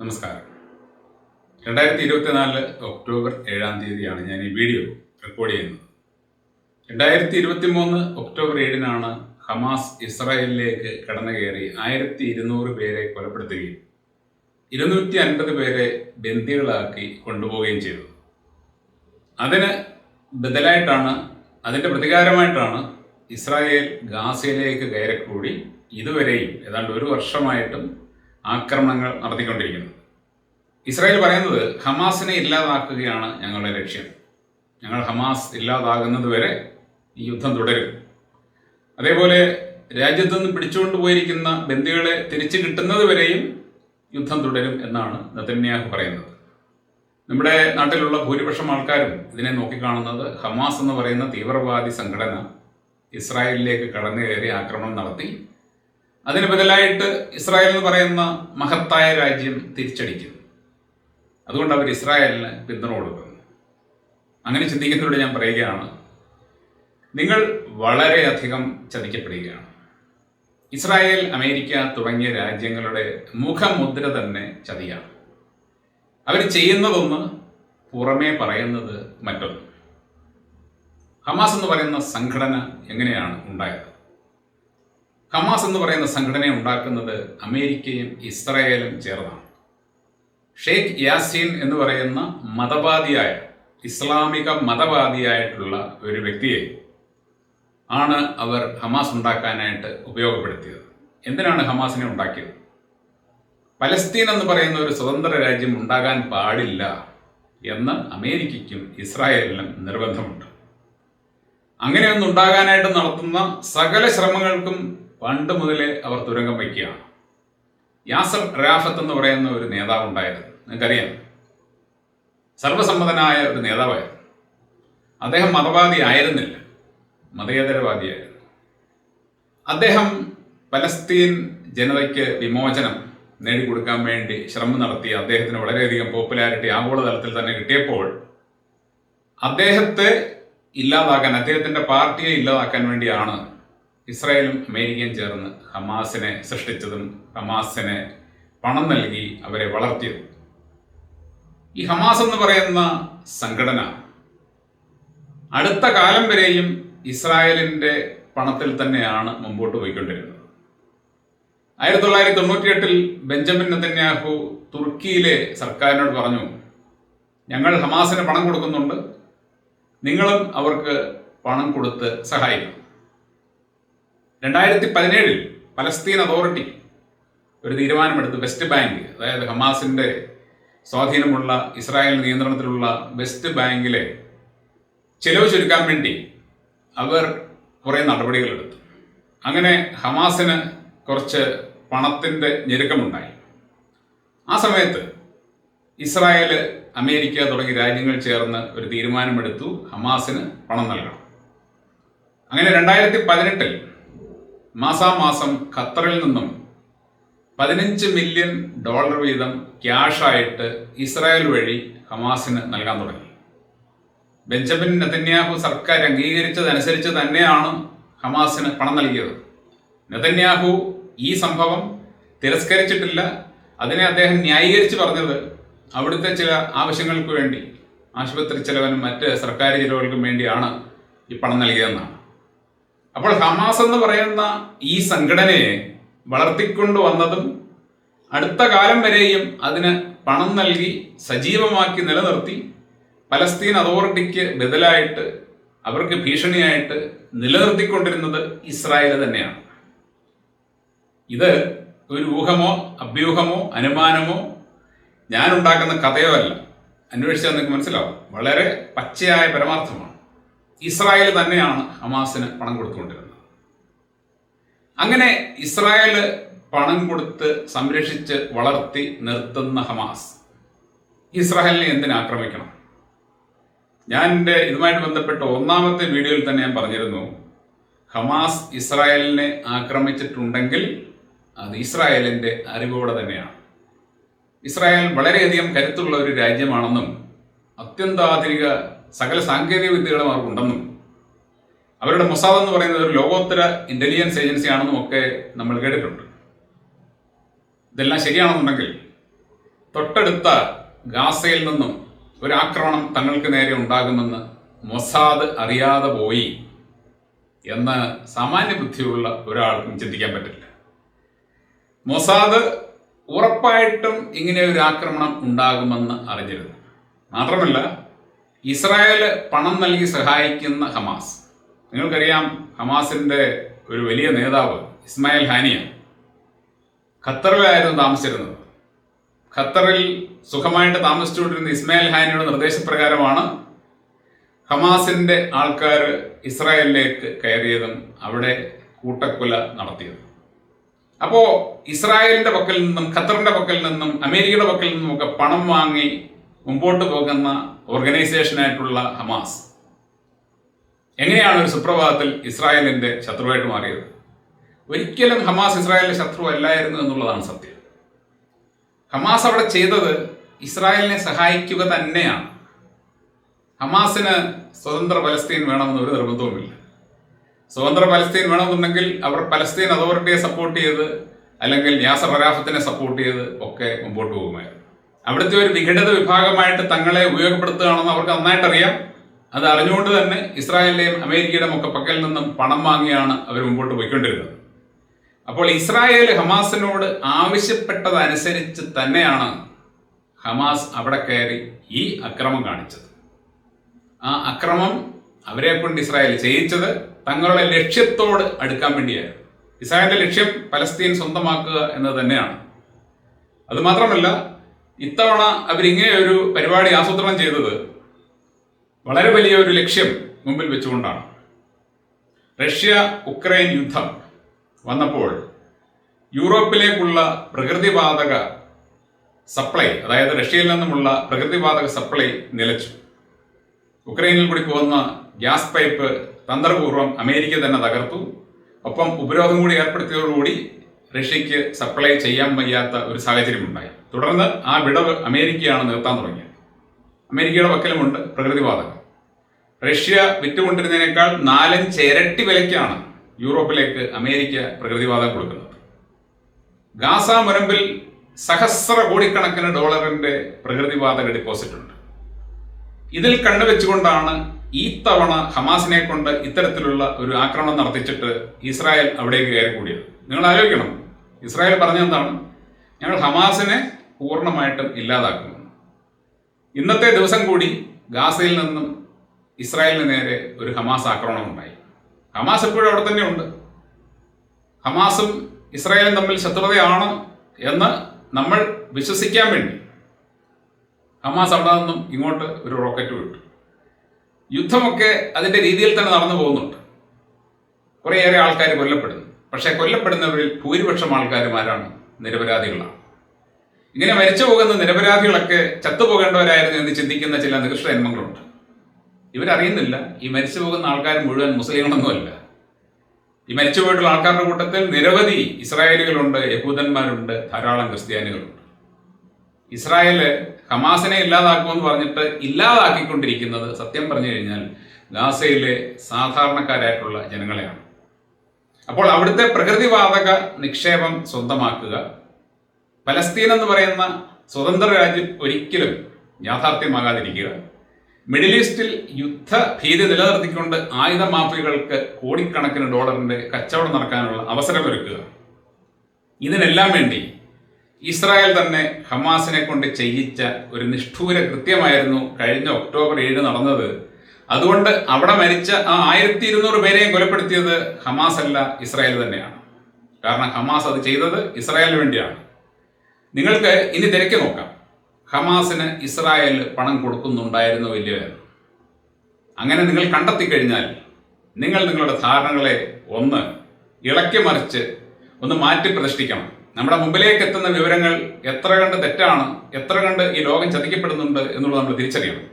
നമസ്കാരം. രണ്ടായിരത്തി ഇരുപത്തിനാല് ഒക്ടോബർ ഏഴാം തീയതിയാണ് ഞാൻ ഈ വീഡിയോ റെക്കോർഡ് ചെയ്യുന്നത്. രണ്ടായിരത്തി ഇരുപത്തി മൂന്ന് ഒക്ടോബർ ഏഴിനാണ് ഹമാസ് ഇസ്രായേലിലേക്ക് കടന്നു കയറി ആയിരത്തി ഇരുന്നൂറ് പേരെ കൊലപ്പെടുത്തുകയും ഇരുന്നൂറ്റി അൻപത് പേരെ ബന്ദികളാക്കി കൊണ്ടുപോവുകയും ചെയ്തു. അതിന് ബദലായിട്ടാണ് അതിന്റെ പ്രതികാരമായിട്ടാണ് ഇസ്രായേൽ ഗാസയിലേക്ക് കയറിക്കൂടി ഇതുവരെയും ഏതാണ്ട് ഒരു വർഷമായിട്ടും ആക്രമണങ്ങൾ നടത്തിക്കൊണ്ടിരിക്കുന്നത്. ഇസ്രായേൽ പറയുന്നത് ഹമാസിനെ ഇല്ലാതാക്കുകയാണ് ഞങ്ങളുടെ ലക്ഷ്യം. ഞങ്ങൾ ഹമാസ് ഇല്ലാതാകുന്നത് വരെ ഈ യുദ്ധം തുടരും. അതേപോലെ രാജ്യത്തു നിന്ന് പിടിച്ചുകൊണ്ട് പോയിരിക്കുന്ന ബന്ദികളെ തിരിച്ചു കിട്ടുന്നത് വരെയും യുദ്ധം തുടരും എന്നാണ് നതന്യാഹു പറയുന്നത്. നമ്മുടെ നാട്ടിലുള്ള ഭൂരിപക്ഷം ആൾക്കാരും ഇതിനെ നോക്കിക്കാണുന്നത് ഹമാസ് എന്ന് പറയുന്ന തീവ്രവാദി സംഘടന ഇസ്രായേലിലേക്ക് കടന്നു കയറി ആക്രമണം നടത്തി. അതിന് ബദലായിട്ട് ഇസ്രായേൽ എന്ന് പറയുന്ന മഹത്തായ രാജ്യം തിരിച്ചടിക്കുന്നു. അതുകൊണ്ട് അവർ ഇസ്രായേലിന് പിന്തുണ കൊടുക്കുന്നു. അങ്ങനെ ചിന്തിക്കുന്നതിലൂടെ ഞാൻ പറയുകയാണ് നിങ്ങൾ വളരെയധികം ചതിക്കപ്പെടുകയാണ്. ഇസ്രായേൽ അമേരിക്ക തുടങ്ങിയ രാജ്യങ്ങളുടെ മുഖമുദ്ര തന്നെ ചതിയാണ്. അവർ ചെയ്യുന്നതൊന്ന് പുറമേ പറയുന്നത് മറ്റൊന്ന്. ഹമാസ് എന്ന് പറയുന്ന സംഘടന എങ്ങനെയാണ് ഉണ്ടായത്? ഹമാസ് എന്ന് പറയുന്ന സംഘടന ഉണ്ടാക്കുന്നത് അമേരിക്കയും ഇസ്രായേലും ചേർന്നാണ്. ഷെയ്ഖ് യാസീൻ എന്ന് പറയുന്ന മതവാദിയായ ഇസ്ലാമിക മതവാദിയായിട്ടുള്ള ഒരു വ്യക്തിയെ ആണ് അവർ ഹമാസ് ഉണ്ടാക്കാനായിട്ട് ഉപയോഗപ്പെടുത്തിയത്. എന്തിനാണ് ഹമാസിനെ ഉണ്ടാക്കിയത്? പലസ്തീൻ എന്ന് പറയുന്ന ഒരു സ്വതന്ത്ര രാജ്യം ഉണ്ടാകാൻ പാടില്ല എന്ന് അമേരിക്കയ്ക്കും ഇസ്രായേലിനും നിർബന്ധമുണ്ട്. അങ്ങനെയൊന്നും ഉണ്ടാകാനായിട്ട് നടത്തുന്ന സകല ശ്രമങ്ങൾക്കും പണ്ട് മുതലേ അവർ തുരങ്കം വയ്ക്കുകയാണ്. യാസർ റാഫത്ത് എന്ന് പറയുന്ന ഒരു നേതാവ് ഉണ്ടായിരുന്നു നിങ്ങൾക്കറിയാം. സർവസമ്മതനായ ഒരു നേതാവായിരുന്നു. അദ്ദേഹം മതവാദി ആയിരുന്നില്ല മതേതരവാദിയായിരുന്നു. അദ്ദേഹം പലസ്തീൻ ജനതയ്ക്ക് വിമോചനം നേടിക്കൊടുക്കാൻ വേണ്ടി ശ്രമം നടത്തി അദ്ദേഹത്തിന് വളരെയധികം പോപ്പുലാരിറ്റി ആഗോളതലത്തിൽ തന്നെ കിട്ടിയപ്പോൾ അദ്ദേഹത്തെ ഇല്ലാതാക്കാൻ അദ്ദേഹത്തിന്റെ പാർട്ടിയെ ഇല്ലാതാക്കാൻ വേണ്ടിയാണ് ഇസ്രായേലും അമേരിക്കയും ചേർന്ന് ഹമാസിനെ സൃഷ്ടിച്ചതും ഹമാസിനെ പണം നൽകി അവരെ വളർത്തിയതും. ഈ ഹമാസ് എന്ന് പറയുന്ന സംഘടന അടുത്ത കാലം വരെയും ഇസ്രായേലിന്റെ പണത്തിൽ തന്നെയാണ് മുമ്പോട്ട് പോയിക്കൊണ്ടിരുന്നത്. ആയിരത്തി തൊള്ളായിരത്തി തൊണ്ണൂറ്റിയെട്ടിൽ ബെഞ്ചമിൻ നെതന്യാഹു തുർക്കിയിലെ സർക്കാരിനോട് പറഞ്ഞു ഞങ്ങൾ ഹമാസിന് പണം കൊടുക്കുന്നുണ്ട്. നിങ്ങളും അവർക്ക് പണം കൊടുത്ത് സഹായിക്കണം രണ്ടായിരത്തി പതിനേഴിൽ പലസ്തീൻ അതോറിറ്റി ഒരു തീരുമാനമെടുത്ത് വെസ്റ്റ് ബാങ്ക് അതായത് ഹമാസിന്റെ സ്വാധീനമുള്ള ഇസ്രായേൽ നിയന്ത്രണത്തിലുള്ള വെസ്റ്റ് ബാങ്കിലെ ചെലവ് ചുരുക്കാൻ വേണ്ടി അവർ കുറേ നടപടികളെടുത്തു. അങ്ങനെ ഹമാസിന് കുറച്ച് പണത്തിന്റെ ഞെരുക്കമുണ്ടായി. ആ സമയത്ത് ഇസ്രായേൽ അമേരിക്ക തുടങ്ങിയ രാജ്യങ്ങൾ ചേർന്ന് ഒരു തീരുമാനമെടുത്തു ഹമാസിന് പണം നൽകണം. അങ്ങനെ രണ്ടായിരത്തി പതിനെട്ടിൽ മാസാമാസം ഖത്തറിൽ നിന്നും പതിനഞ്ച് മില്യൺ ഡോളർ വീതം ക്യാഷായിട്ട് ഇസ്രായേൽ വഴി ഹമാസിന് നൽകാൻ തുടങ്ങി. ബെഞ്ചമിൻ നെതന്യാഹു സർക്കാർ അംഗീകരിച്ചതനുസരിച്ച് തന്നെയാണ് ഹമാസിന് പണം നൽകിയത്. നെതന്യാഹു ഈ സംഭവം തിരസ്കരിച്ചിട്ടില്ല. അതിനെ അദ്ദേഹം ന്യായീകരിച്ച് പറഞ്ഞത് അവിടുത്തെ ചില ആവശ്യങ്ങൾക്ക് വേണ്ടി ആശുപത്രി ചെലവിനും മറ്റ് സർക്കാർ ചിലവുകൾക്കും വേണ്ടിയാണ് ഈ പണം നൽകിയതെന്നാണ്. അപ്പോൾ ഹമാസ് എന്ന് പറയുന്ന ഈ സംഘടനയെ വളർത്തിക്കൊണ്ടു വന്നതും അടുത്ത കാലം വരെയും അതിന് പണം നൽകി സജീവമാക്കി നിലനിർത്തി പലസ്തീൻ അതോറിറ്റിക്ക് ബദലായിട്ട് അവർക്ക് ഭീഷണിയായിട്ട് നിലനിർത്തിക്കൊണ്ടിരുന്നത് ഇസ്രായേൽ തന്നെയാണ്. ഇത് ഒരു ഊഹമോ അഭ്യൂഹമോ അനുമാനമോ ഞാൻ ഉണ്ടാക്കുന്ന കഥയോ അല്ല അന്വേഷിച്ചാൽ നിങ്ങൾക്ക് മനസ്സിലാവും. വളരെ പച്ചയായ പരമാർത്ഥമാണ്. ഇസ്രായേൽ തന്നെയാണ് ഹമാസിന് പണം കൊടുത്തുകൊണ്ടിരുന്നത്. അങ്ങനെ ഇസ്രായേൽ പണം കൊടുത്ത് സംരക്ഷിച്ച് വളർത്തി നിർത്തുന്ന ഹമാസ്. ഇസ്രായേലിനെ എന്തിനാക്രമിക്കണം ഞാൻ എന്റെ ഇതുമായിട്ട് ബന്ധപ്പെട്ട ഒന്നാമത്തെ വീഡിയോയിൽ തന്നെ ഞാൻ പറഞ്ഞിരുന്നു. ഹമാസ് ഇസ്രായേലിനെ ആക്രമിച്ചിട്ടുണ്ടെങ്കിൽ അത് ഇസ്രായേലിന്റെ അറിവോടെ തന്നെയാണ്. ഇസ്രായേൽ വളരെയധികം കരുത്തുള്ള ഒരു രാജ്യമാണെന്നും അത്യന്താധുനിക സകല സാങ്കേതിക വിദ്യകളും അവർക്കുണ്ടെന്നും അവരുടെ മൊസാദ് എന്ന് പറയുന്നത് ഒരു ലോകോത്തര ഇന്റലിജൻസ് ഏജൻസി ആണെന്നും ഒക്കെ നമ്മൾ കേട്ടിട്ടുണ്ട്. ഇതെല്ലാം ശരിയാണെന്നുണ്ടെങ്കിൽ തൊട്ടടുത്ത ഗാസയിൽ നിന്നും ഒരു ആക്രമണം തങ്ങൾക്ക് നേരെ ഉണ്ടാകുമെന്ന് മൊസാദ് അറിയാതെ പോയി എന്ന് സാമാന്യ ബുദ്ധിയുള്ള ഒരാൾക്കും ചിന്തിക്കാൻ പറ്റില്ല. മൊസാദ് ഉറപ്പായിട്ടും ഇങ്ങനെ ഒരു ആക്രമണം ഉണ്ടാകുമെന്ന് അറിഞ്ഞിരുന്നു. മാത്രമല്ല ഇസ്രായേൽ പണം നൽകി സഹായിക്കുന്ന ഹമാസ് നിങ്ങൾക്കറിയാം ഹമാസിന്റെ ഒരു വലിയ നേതാവ് ഇസ്മായിൽ ഹാനിയ ഖത്തറിലായിരുന്നു താമസിച്ചിരുന്നത്. ഖത്തറിൽ സുഖമായിട്ട് താമസിച്ചുകൊണ്ടിരുന്ന ഇസ്മായിൽ ഹാനിയുടെ നിർദ്ദേശപ്രകാരമാണ് ഹമാസിന്റെ ആൾക്കാർ ഇസ്രായേലിലേക്ക് കയറിയതും അവിടെ കൂട്ടക്കൊല നടത്തിയതും. അപ്പോൾ ഇസ്രായേലിന്റെ പക്കൽ നിന്നും ഖത്തറിന്റെ പക്കൽ നിന്നും അമേരിക്കയുടെ പക്കൽ നിന്നും ഒക്കെ പണം വാങ്ങി മുമ്പോട്ട് പോകുന്ന ഓർഗനൈസേഷനായിട്ടുള്ള ഹമാസ് എങ്ങനെയാണ് ഒരു സുപ്രഭാതത്തിൽ ഇസ്രായേലിന്റെ ശത്രുവായിട്ട് മാറിയത്? ഒരിക്കലും ഹമാസ് ഇസ്രായേലിന്റെ ശത്രു അല്ലായിരുന്നു എന്നുള്ളതാണ് സത്യം. ഹമാസ് അവിടെ ചെയ്തത് ഇസ്രായേലിനെ സഹായിക്കുക തന്നെയാണ്. ഹമാസിന് സ്വതന്ത്ര പലസ്തീൻ വേണമെന്ന് ഒരു നിർബന്ധവുമില്ല. സ്വതന്ത്ര പലസ്തീൻ വേണമെന്നുണ്ടെങ്കിൽ അവർ പലസ്തീൻ അതോറിറ്റിയെ സപ്പോർട്ട് ചെയ്ത് അല്ലെങ്കിൽ യാസർ അറാഫത്തിനെ സപ്പോർട്ട് ചെയ്ത് ഒക്കെ മുമ്പോട്ട് പോകുമായിരുന്നു. അവിടുത്തെ ഒരു വിഘടിത വിഭാഗമായിട്ട് തങ്ങളെ ഉപയോഗപ്പെടുത്തുകയാണെന്ന് അവർക്ക് നന്നായിട്ട് അറിയാം അത് അറിഞ്ഞുകൊണ്ട് തന്നെ ഇസ്രായേലിന്റെയും അമേരിക്കയുടെയും ഒക്കെ പക്കൽ നിന്നും പണം വാങ്ങിയാണ് അവർ മുമ്പോട്ട് പോയിക്കൊണ്ടിരുന്നത്. അപ്പോൾ ഇസ്രായേൽ ഹമാസിനോട് ആവശ്യപ്പെട്ടതനുസരിച്ച് തന്നെയാണ് ഹമാസ് അവിടെ കയറി ഈ അക്രമം കാണിച്ചത്. ആ അക്രമം അവരെ കൊണ്ട് ഇസ്രായേൽ ചെയ്യിച്ചത് തങ്ങളുടെ ലക്ഷ്യത്തോട് അടുക്കാൻ വേണ്ടിയായിരുന്നു. ഇസ്രായേലിന്റെ ലക്ഷ്യം പലസ്തീൻ സ്വന്തമാക്കുക എന്നത് തന്നെയാണ്. അതുമാത്രമല്ല ഇത്തവണ അവരിങ്ങനെ ഒരു പരിപാടി ആസൂത്രണം ചെയ്തത് വളരെ വലിയ ഒരു ലക്ഷ്യം മുമ്പിൽ വെച്ചുകൊണ്ടാണ്. റഷ്യ ഉക്രൈൻ യുദ്ധം വന്നപ്പോൾ യൂറോപ്പിലേക്കുള്ള പ്രകൃതിവാതക സപ്ലൈ അതായത് റഷ്യയിൽ നിന്നുമുള്ള പ്രകൃതിവാതക സപ്ലൈ നിലച്ചു. ഉക്രൈനിൽ കൂടി പോകുന്ന ഗ്യാസ് പൈപ്പ് തന്ത്രപൂർവം അമേരിക്ക തന്നെ തകർത്തു. ഒപ്പം ഉപരോധം കൂടി ഏർപ്പെടുത്തിയതോടുകൂടി റഷ്യക്ക് സപ്ലൈ ചെയ്യാൻ വയ്യാത്ത ഒരു സാഹചര്യം ഉണ്ടായി തുടർന്ന് ആ വിടവ് അമേരിക്കയാണ് നിർത്താൻ തുടങ്ങിയത്. അമേരിക്കയുടെ പക്കലുമുണ്ട് പ്രകൃതിവാതകം. റഷ്യ വിറ്റുകൊണ്ടിരുന്നതിനേക്കാൾ നാലഞ്ച് ഇരട്ടി വിലയ്ക്കാണ് യൂറോപ്പിലേക്ക് അമേരിക്ക പ്രകൃതിവാതകം കൊടുക്കുന്നത്. ഗാസ മുരമ്പിൽ സഹസ്ര കോടിക്കണക്കിന് ഡോളറിന്റെ പ്രകൃതിവാതക ഡിപ്പോസിറ്റ് ഉണ്ട്. ഇതിൽ കണ്ണുവെച്ചുകൊണ്ടാണ് ഈ തവണ ഹമാസിനെ കൊണ്ട് ഇത്തരത്തിലുള്ള ഒരു ആക്രമണം നടത്തിച്ചിട്ട് ഇസ്രായേൽ അവിടേക്ക് കയറി കൂടിയത് നിങ്ങൾ ആലോചിക്കണം ഇസ്രായേൽ പറഞ്ഞെന്താണ് ഞങ്ങൾ ഹമാസിനെ പൂർണമായിട്ടും ഇല്ലാതാക്കുന്നു. ഇന്നത്തെ ദിവസം കൂടി ഗാസയിൽ നിന്നും ഇസ്രായേലിന് നേരെ ഒരു ഹമാസ് ആക്രമണം ഉണ്ടായി. ഹമാസ് എപ്പോഴും അവിടെ തന്നെ ഉണ്ട്. ഹമാസും ഇസ്രായേലും തമ്മിൽ ശത്രുതയാണ് എന്ന് നമ്മൾ വിശ്വസിക്കാൻ വേണ്ടി ഹമാസ് അവിടെ നിന്നും ഇങ്ങോട്ട് ഒരു റോക്കറ്റ് വിട്ടു. യുദ്ധമൊക്കെ അതിന്റെ രീതിയിൽ തന്നെ നടന്നു പോകുന്നുണ്ട്. കുറേയേറെ ആൾക്കാർ കൊല്ലപ്പെടുന്നു. പക്ഷേ കൊല്ലപ്പെടുന്നവരിൽ ഭൂരിപക്ഷം ആൾക്കാരും ആരാണ്? നിരപരാധികളാണ്. ഇങ്ങനെ മരിച്ചു പോകുന്ന നിരപരാധികളൊക്കെ ചത്തുപോകേണ്ടവരായിരുന്നു എന്ന് ചിന്തിക്കുന്ന ചില നികൃഷ്ട ജന്മങ്ങളുണ്ട്. ഇവരറിയുന്നില്ല ഈ മരിച്ചു പോകുന്ന ആൾക്കാർ മുഴുവൻ മുസ്ലിങ്ങളൊന്നുമല്ല. ഈ മരിച്ചുപോയിട്ടുള്ള ആൾക്കാരുടെ കൂട്ടത്തിൽ നിരവധി ഇസ്രായേലുകളുണ്ട് യഹൂദന്മാരുണ്ട് ധാരാളം ക്രിസ്ത്യാനികളുണ്ട്. ഇസ്രായേൽ ഹമാസിനെ ഇല്ലാതാക്കുമെന്ന് പറഞ്ഞിട്ട് ഇല്ലാതാക്കിക്കൊണ്ടിരിക്കുന്നത് സത്യം പറഞ്ഞു കഴിഞ്ഞാൽ ഗാസയിലെ സാധാരണക്കാരായിട്ടുള്ള ജനങ്ങളെയാണ്. അപ്പോൾ അവിടുത്തെ പ്രകൃതിവാതക നിക്ഷേപം സ്വന്തമാക്കുക പലസ്തീൻ എന്ന് പറയുന്ന സ്വതന്ത്ര രാജ്യം ഒരിക്കലും യാഥാർത്ഥ്യമാകാതിരിക്കുക. മിഡിൽ ഈസ്റ്റിൽ യുദ്ധ ഭീതി നിലനിർത്തിക്കൊണ്ട് ആയുധ മാഫിയകൾക്ക് കോടിക്കണക്കിന് ഡോളറിന്റെ കച്ചവടം നടക്കാനുള്ള അവസരമൊരുക്കുക ഇതിനെല്ലാം വേണ്ടി ഇസ്രായേൽ തന്നെ ഹമാസിനെ കൊണ്ട് ചെയ്യിച്ച ഒരു നിഷ്ഠൂര കൃത്യമായിരുന്നു കഴിഞ്ഞ ഒക്ടോബർ ഏഴ് നടന്നത്. അതുകൊണ്ട് അവിടെ മരിച്ച ആ ആയിരത്തി ഇരുന്നൂറ് പേരെയും കൊലപ്പെടുത്തിയത് ഹമാസ് അല്ല ഇസ്രായേൽ തന്നെയാണ്. കാരണം ഹമാസ് അത് ചെയ്തത് ഇസ്രായേലിന് വേണ്ടിയാണ്. നിങ്ങൾക്ക് ഇനി തിരക്കി നോക്കാം. ഹമാസിന് ഇസ്രായേൽ പണം കൊടുക്കുന്നുണ്ടായിരുന്നു ഇല്ലയോ അങ്ങനെ നിങ്ങൾ കണ്ടെത്തി കഴിഞ്ഞാൽ നിങ്ങൾ നിങ്ങളുടെ ധാരണകളെ ഒന്ന് ഇളക്കി മറിച്ച് ഒന്ന് മാറ്റി പ്രതിഷ്ഠിക്കണം. നമ്മുടെ മുമ്പിലേക്ക് എത്തുന്ന വിവരങ്ങൾ എത്ര കണ്ട് തെറ്റാണ് എത്ര കണ്ട് ഈ ലോകം ചതിക്കപ്പെടുന്നുണ്ട് എന്നുള്ളത് നമ്മൾ തിരിച്ചറിയണം.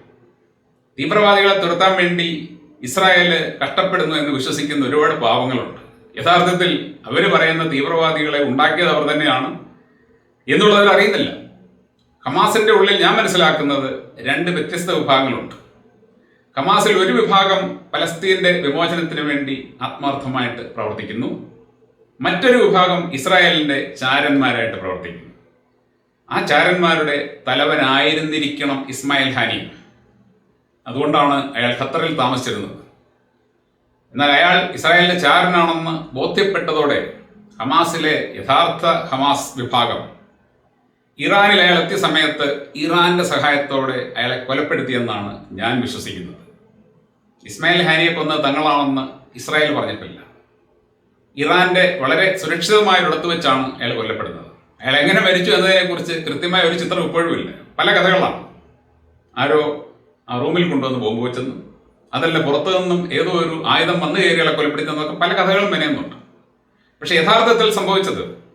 തീവ്രവാദികളെ തുരത്താൻ വേണ്ടി ഇസ്രായേൽ കഷ്ടപ്പെടുന്നു എന്ന് വിശ്വസിക്കുന്ന ഒരുപാട് പാവങ്ങളുണ്ട്. യഥാർത്ഥത്തിൽ അവർ പറയുന്ന തീവ്രവാദികളെ ഉണ്ടാക്കിയത് അവർ തന്നെയാണ്. എന്നുള്ളതിൽ അറിയുന്നില്ല. ഹമാസിന്റെ ഉള്ളിൽ ഞാൻ മനസ്സിലാക്കുന്നത് രണ്ട് വ്യത്യസ്ത വിഭാഗങ്ങളുണ്ട്. ഹമാസിൽ ഒരു വിഭാഗം പലസ്തീന്റെ വിമോചനത്തിന് വേണ്ടി ആത്മാർത്ഥമായിട്ട് പ്രവർത്തിക്കുന്നു. മറ്റൊരു വിഭാഗം ഇസ്രായേലിന്റെ ചാരന്മാരായിട്ട് പ്രവർത്തിക്കുന്നു. ആ ചാരന്മാരുടെ തലവനായിരുന്നിരിക്കണം ഇസ്മായിൽ ഹാനി. അതുകൊണ്ടാണ് അയാൾ ഖത്തറിൽ താമസിച്ചിരുന്നത്. എന്നാൽ അയാൾ ഇസ്രായേലിന്റെ ചാരനാണെന്ന് ബോധ്യപ്പെട്ടതോടെ ഹമാസിലെ യഥാർത്ഥ ഹമാസ് വിഭാഗം ഇറാനിൽ അയാൾ എത്തിയ സമയത്ത് ഇറാന്റെ സഹായത്തോടെ അയാളെ കൊലപ്പെടുത്തിയെന്നാണ് ഞാൻ വിശ്വസിക്കുന്നത്. ഇസ്മായിൽ ഹാനിയെ കൊന്ന് തങ്ങളാണെന്ന് ഇസ്രായേൽ പറഞ്ഞിട്ടില്ല. ഇറാന്റെ വളരെ സുരക്ഷിതമായ ഒരിടത്ത് വെച്ചാണ് അയാൾ കൊല്ലപ്പെടുന്നത്. അയാൾ എങ്ങനെ മരിച്ചു എന്നതിനെക്കുറിച്ച് കൃത്യമായ ഒരു ചിത്രം ഇപ്പോഴും ഇല്ല. പല കഥകളാണ്. ആരോ ആ റൂമിൽ കൊണ്ടുവന്ന് ബോംബ് വെച്ചെന്നും അതല്ല പുറത്തു നിന്നും ഏതോ ഒരു ആയുധം വന്നു കയറിയാളെ കൊലപ്പെടുത്തുന്നതൊക്കെ പല കഥകളും മെനയുന്നുണ്ട്. പക്ഷെ യഥാർത്ഥത്തിൽ സംഭവിച്ചത്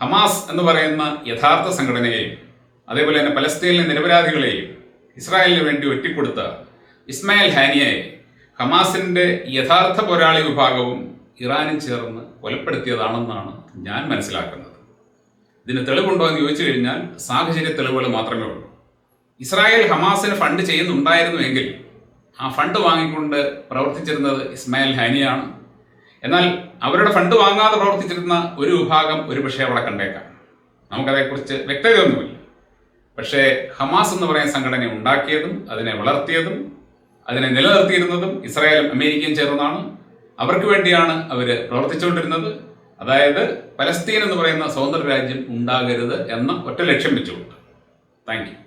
ഹമാസ് എന്ന് പറയുന്ന യഥാർത്ഥ സംഘടനയെയും അതേപോലെ തന്നെ പലസ്തീനിലെ നിരപരാധികളെയും ഇസ്രായേലിന് വേണ്ടി ഒറ്റിക്കൊടുത്ത ഇസ്മായിൽ ഹാനിയയെ ഹമാസിന്റെ യഥാർത്ഥ പോരാളി വിഭാഗവും ഇറാനും ചേർന്ന് കൊലപ്പെടുത്തിയതാണെന്നാണ് ഞാൻ മനസ്സിലാക്കുന്നത്. ഇതിന് തെളിവുണ്ടോ എന്ന് ചോദിച്ചു കഴിഞ്ഞാൽ സാഹചര്യ തെളിവുകൾ മാത്രമേ ഉള്ളൂ. ഇസ്രായേൽ ഹമാസിന് ഫണ്ട് ചെയ്യുന്നുണ്ടായിരുന്നുവെങ്കിൽ ആ ഫണ്ട് വാങ്ങിക്കൊണ്ട് പ്രവർത്തിച്ചിരുന്നത് ഇസ്മായിൽ ഹാനിയാണ്. എന്നാൽ അവരുടെ ഫണ്ട് വാങ്ങാതെ പ്രവർത്തിച്ചിരുന്ന ഒരു വിഭാഗം ഒരു പക്ഷേ അവിടെ കണ്ടേക്കാം. നമുക്കതേക്കുറിച്ച് വ്യക്തതയൊന്നുമില്ല. പക്ഷേ ഹമാസ് എന്ന് പറയുന്ന സംഘടന ഉണ്ടാക്കിയതും അതിനെ വളർത്തിയതും അതിനെ നിലനിർത്തിയിരുന്നതും ഇസ്രായേലും അമേരിക്കയും ചേർന്നാണ്. അവർക്ക് വേണ്ടിയാണ് അവർ പ്രവർത്തിച്ചുകൊണ്ടിരുന്നത്. അതായത് പലസ്തീൻ എന്ന് പറയുന്ന സ്വതന്ത്ര രാജ്യം ഉണ്ടാകരുത് എന്ന ഒറ്റ ലക്ഷ്യം വെച്ചുകൊണ്ട്. താങ്ക്